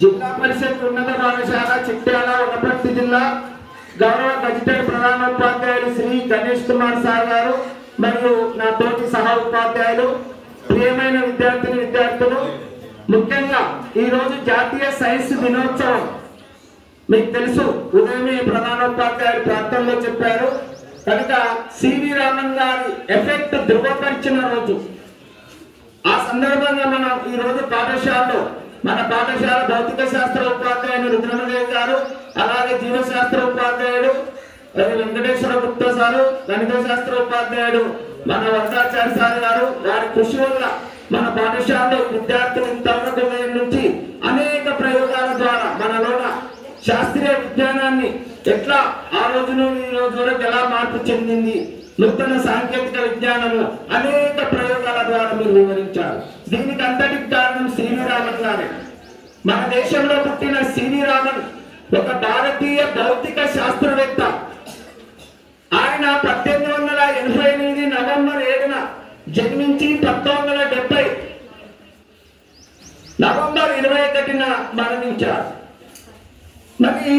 జిల్లా పరిషత్ ఉన్నత పాఠశాల చిట్యాల వనపర్తి జిల్లా గౌరవ గజిటెడ్ ప్రధానోపాధ్యాయులు శ్రీ గణేష్ కుమార్ సార్ గారు మరియు నా తోటి సహా ఉపాధ్యాయులు ప్రియమైన విద్యార్థిని విద్యార్థులు. ముఖ్యంగా ఈ రోజు జాతీయ సైన్స్ దినోత్సవం. మీకు తెలుసు ఉదయమే ప్రధానోపాధ్యాయులు ప్రాంతంలో చెప్పారు. కనుక సివి రామన్ గారి ఎఫెక్ట్ ధృవపరిచిన రోజు. ఆ సందర్భంగా మనం ఈ రోజు పాఠశాలలో మన పాఠశాల భౌతిక శాస్త్ర ఉపాధ్యాయుడు రుద్రమదేవి గారు అలాగే జీవశాస్త్ర ఉపాధ్యాయుడు వెంకటేశ్వర గుప్తా సారు గణిత శాస్త్ర ఉపాధ్యాయుడు మన వరదాచారి సార్ గారు వారి కృషి వల్ల మన పాఠశాలలో విద్యార్థులు ఇంతవరకు ఉదయం నుంచి అనేక ప్రయోగాల ద్వారా మనలోన శాస్త్రీయ విజ్ఞానాన్ని ఎట్లా ఆ రోజు ఈ రోజు వరకు ఎలా మార్పు చెందింది నూతన సాంకేతిక విజ్ఞానము అనేక ప్రయోగాల ద్వారా మీరు వివరించారు. దీనికి అంతటికి కారణం శ్రీరామన్ గారే మన దేశంలో పుట్టిన సివి ఒక భారతీయ భౌతిక శాస్త్రవేత్త ఆయన పద్దెనిమిది వందల ఎనభై ఎనిమిది నవంబర్ ఏడున జన్మించి పంతొమ్మిది వందల డెబ్బై నవంబర్ ఇరవై ఒకటిన మరణించారు. మరి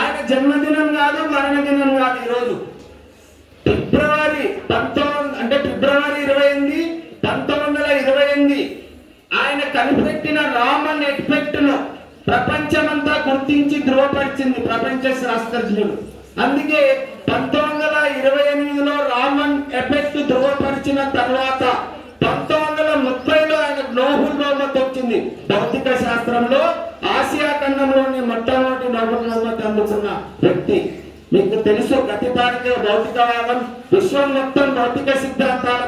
ఆయన జన్మదినం కాదు మరణదినం కాదు ఈరోజు. ఎఫెక్ట్ను ప్రపంచమంతా గుర్తించి ధృవపరిచింది ప్రపంచ శాస్త్రజ్ఞులు అందుకే పంతొమ్మిది వందల ఇరవై ఎనిమిదిలో రామన్ ఎఫెక్ట్ ధృవపరిచిన తర్వాత పంతొమ్మిది వందల ముప్పైలో ఆయన నోబుల్ బహుమతి వచ్చింది. భౌతిక శాస్త్రంలో ఆసియా ఖండంలోని మొట్టమొదటి నోబుల్ బహుమతి అందుకున్న వ్యక్తి. మీకు తెలుసు ప్రతిపాదిక భౌతికవాదం. విశ్వం మొత్తం భౌతిక సిద్ధాంతాలు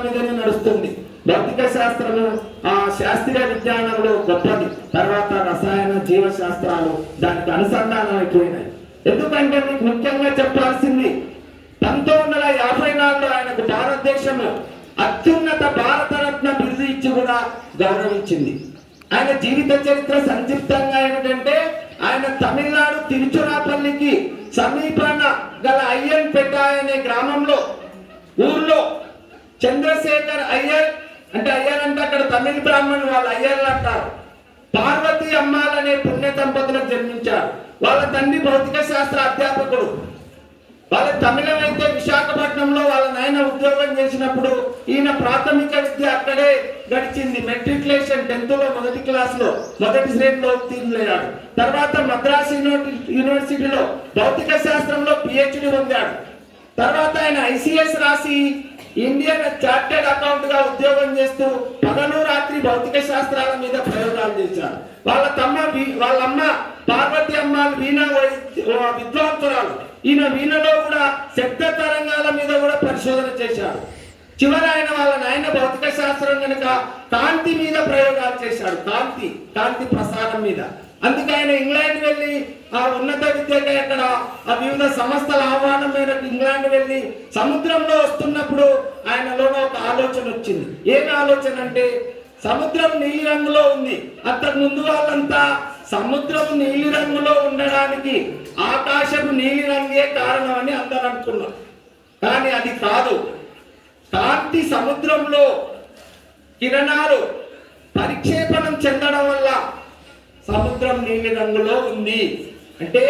మీదనే భౌతిక శాస్త్రము ఆ శాస్త్రీయ విజ్ఞానంలో గొప్పది. తర్వాత రసాయన జీవ శాస్త్రాలు దానికి అనుసంధానం అయిపోయినాయి. ఎందుకంటే మీకు ముఖ్యంగా చెప్పాల్సింది పంతొమ్మిది వందల యాభై నాలుగులో ఆయనకు భారతదేశము అత్యున్నత భారతరత్న బిరుదు ఇచ్చి కూడా గౌరవించింది. ఆయన జీవిత చరిత్ర సంక్షిప్తంగా ఏమిటంటే ఆయన తమిళనాడు తిరుచురాపల్లికి సమీపాన గల అయ్యన్పేట అనే గ్రామంలో ఊర్లో చంద్రశేఖర్ అయ్యర్ అంటే అయ్యర్ అంటే అక్కడ తమిళ బ్రాహ్మణులు వాళ్ళు అయ్యర్లు అంటారు. పార్వతి అమ్మాల్ అనే పుణ్య దంపతులకు జన్మించారు. వాళ్ళ తండ్రి భౌతిక శాస్త్ర అధ్యాపకుడు. వాళ్ళ తమిళం అయితే విశాఖపట్నంలో వాళ్ళ నాయన ఉద్యోగం చేసినప్పుడు ఈయన ప్రాథమిక విద్య అక్కడే గడిచింది. మెట్రికులేషన్ టెన్త్లో మొదటి క్లాస్లో మొదటి శ్రేణిలో ఉత్తీర్ణులయ్యాడు. తర్వాత మద్రాస్ యూనివర్సిటీలో భౌతిక శాస్త్రంలో పిహెచ్డి పొందాడు. తర్వాత ఆయన ఐసిఎస్ రాసి ఇండియన్ చార్టెడ్ అకౌంట్గా ఉద్యోగం చేస్తూ పగలు రాత్రి భౌతిక శాస్త్రాల మీద ప్రయోగాలు చేశారు. వాళ్ళ తమ్మ వాళ్ళ అమ్మ పార్వతి అమ్మ వీణ వై- విద్వాంసురాలు. ఈయన వీణలో కూడా శబ్ద తరంగాల మీద కూడా పరిశోధన చేశారు. చివరి ఆయన వాళ్ళ నాయన భౌతిక శాస్త్రం కనుక కాంతి మీద ప్రయోగాలు చేశాడు. కాంతి కాంతి ప్రసారం మీద. అందుకే ఆయన ఇంగ్లాండ్ వెళ్ళి ఆ ఉన్నత విద్యకై అక్కడ ఆ వివిధ సంస్థల ఆహ్వానం మేరకు ఇంగ్లాండ్ వెళ్ళి సముద్రంలో వస్తున్నప్పుడు ఆయనలో ఒక ఆలోచన వచ్చింది. ఏం ఆలోచన అంటే సముద్రం నీలి రంగులో ఉంది. అంతకు ముందు వాళ్ళంతా సముద్రం నీలి రంగులో ఉండడానికి ఆకాశం నీలి రంగే కారణం అని అందరు అనుకున్నారు. కానీ అది కాదు. కాంతి సముద్రంలో కిరణాలు పరిక్షేపణం చెందడం వల్ల సముద్రం నీలి రంగులో ఉంది. అంటే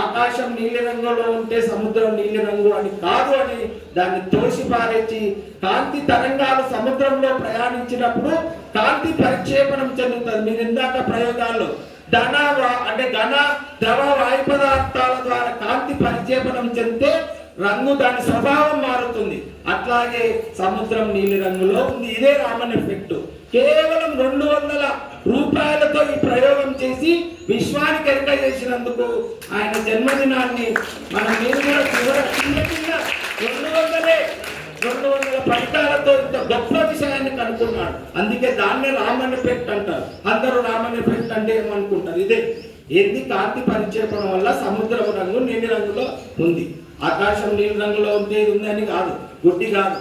ఆకాశం నీలి రంగులో ఉంటే సముద్రం నీలి రంగు అని కాదు అని దాన్ని తోసి పారేసి కాంతి తరంగాలు సముద్రంలో ప్రయాణించినప్పుడు కాంతి పరిక్షేపణం చెందుతుంది. మీరు ఇందాక ప్రయోగాల్లో ధన అంటే ఘన ద్రవ వాయు పదార్థాల ద్వారా కాంతి పరిక్షేపణం చెందితే రంగు దాని స్వభావం మారుతుంది. అట్లాగే సముద్రం నీలి రంగులో ఉంది. ఇదే రామన్ ఎఫెక్ట్. కేవలం రెండు వందల రూపాయలతో ఈ ప్రయోగం చేసి విశ్వానికి ఎరక చేసినందుకు ఆయన జన్మదినాన్ని మనం మీరు కూడా చివర చిన్న చిన్న రెండు వందలే రెండు వందల ఫలితాలతో ఇంత గొప్ప విషయాన్ని కనుక్కున్నాడు. అందుకే దాన్నే రామన్ ఎఫెక్ట్ అంటారు. అందరూ రామన్ ఎఫెక్ట్ అంటే ఏమనుకుంటారు? ఇదే. ఏంది? కాంతి పరిచేపడం వల్ల సముద్రం రంగు నీలి రంగులో ఉంది. ఆకాశం నీలి రంగులో ఉంది ఇది కాదు గుడ్డి కాదు.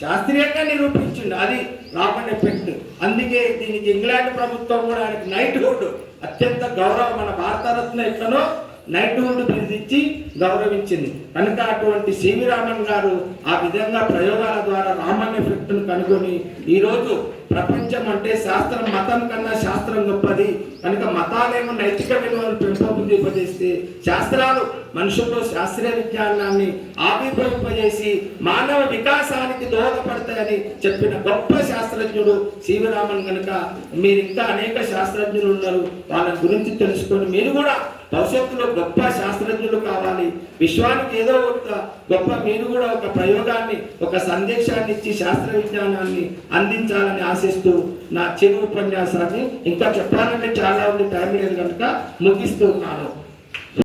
శాస్త్రీయంగా నిరూపించింది అది రామన్ ఎఫెక్ట్. అందుకే దీనికి ఇంగ్లాండ్ ప్రభుత్వం కూడా ఆయనకి నైట్హుడ్ అత్యంత గౌరవం మన భారతరత్న ఎట్లనో నైట్హుడ్ బిరుదిచ్చి గౌరవించింది. కనుక అటువంటి సివి రామన్ గారు ఆ విధంగా ప్రయోగాల ద్వారా రామన్ ఎఫెక్ట్ను కనుగొని ఈరోజు ప్రపంచం అంటే శాస్త్రం మతం కన్నా శాస్త్రం గొప్పది. కనుక మతాలేమో నైతిక విలువలను పెంపొందింపజేస్తే శాస్త్రాలు మనుషుల్లో శాస్త్రీయ విజ్ఞానాన్ని ఆవిర్భవింపజేసి మానవ వికాసానికి దోహదపడతాయని చెప్పిన గొప్ప శాస్త్రజ్ఞుడు శివరామన్ రామన్ కనుక మీరు ఇంకా అనేక శాస్త్రజ్ఞులు ఉన్నారు. వాళ్ళ గురించి తెలుసుకొని మీరు కూడా భవిష్యత్తులో గొప్ప శాస్త్రజ్ఞులు కావాలి. విశ్వానికి ఏదో ఒక గొప్ప మీరు కూడా ఒక ప్రయోగాన్ని ఒక సందేశాన్ని ఇచ్చి శాస్త్ర విజ్ఞానాన్ని అందించాలని ఆశిస్తూ నా చిరు ఉపన్యాసాన్ని ఇంకా చెప్పాలంటే చాలా ఉంది టైం లేదు కనుక ముగిస్తూ ఉన్నాను.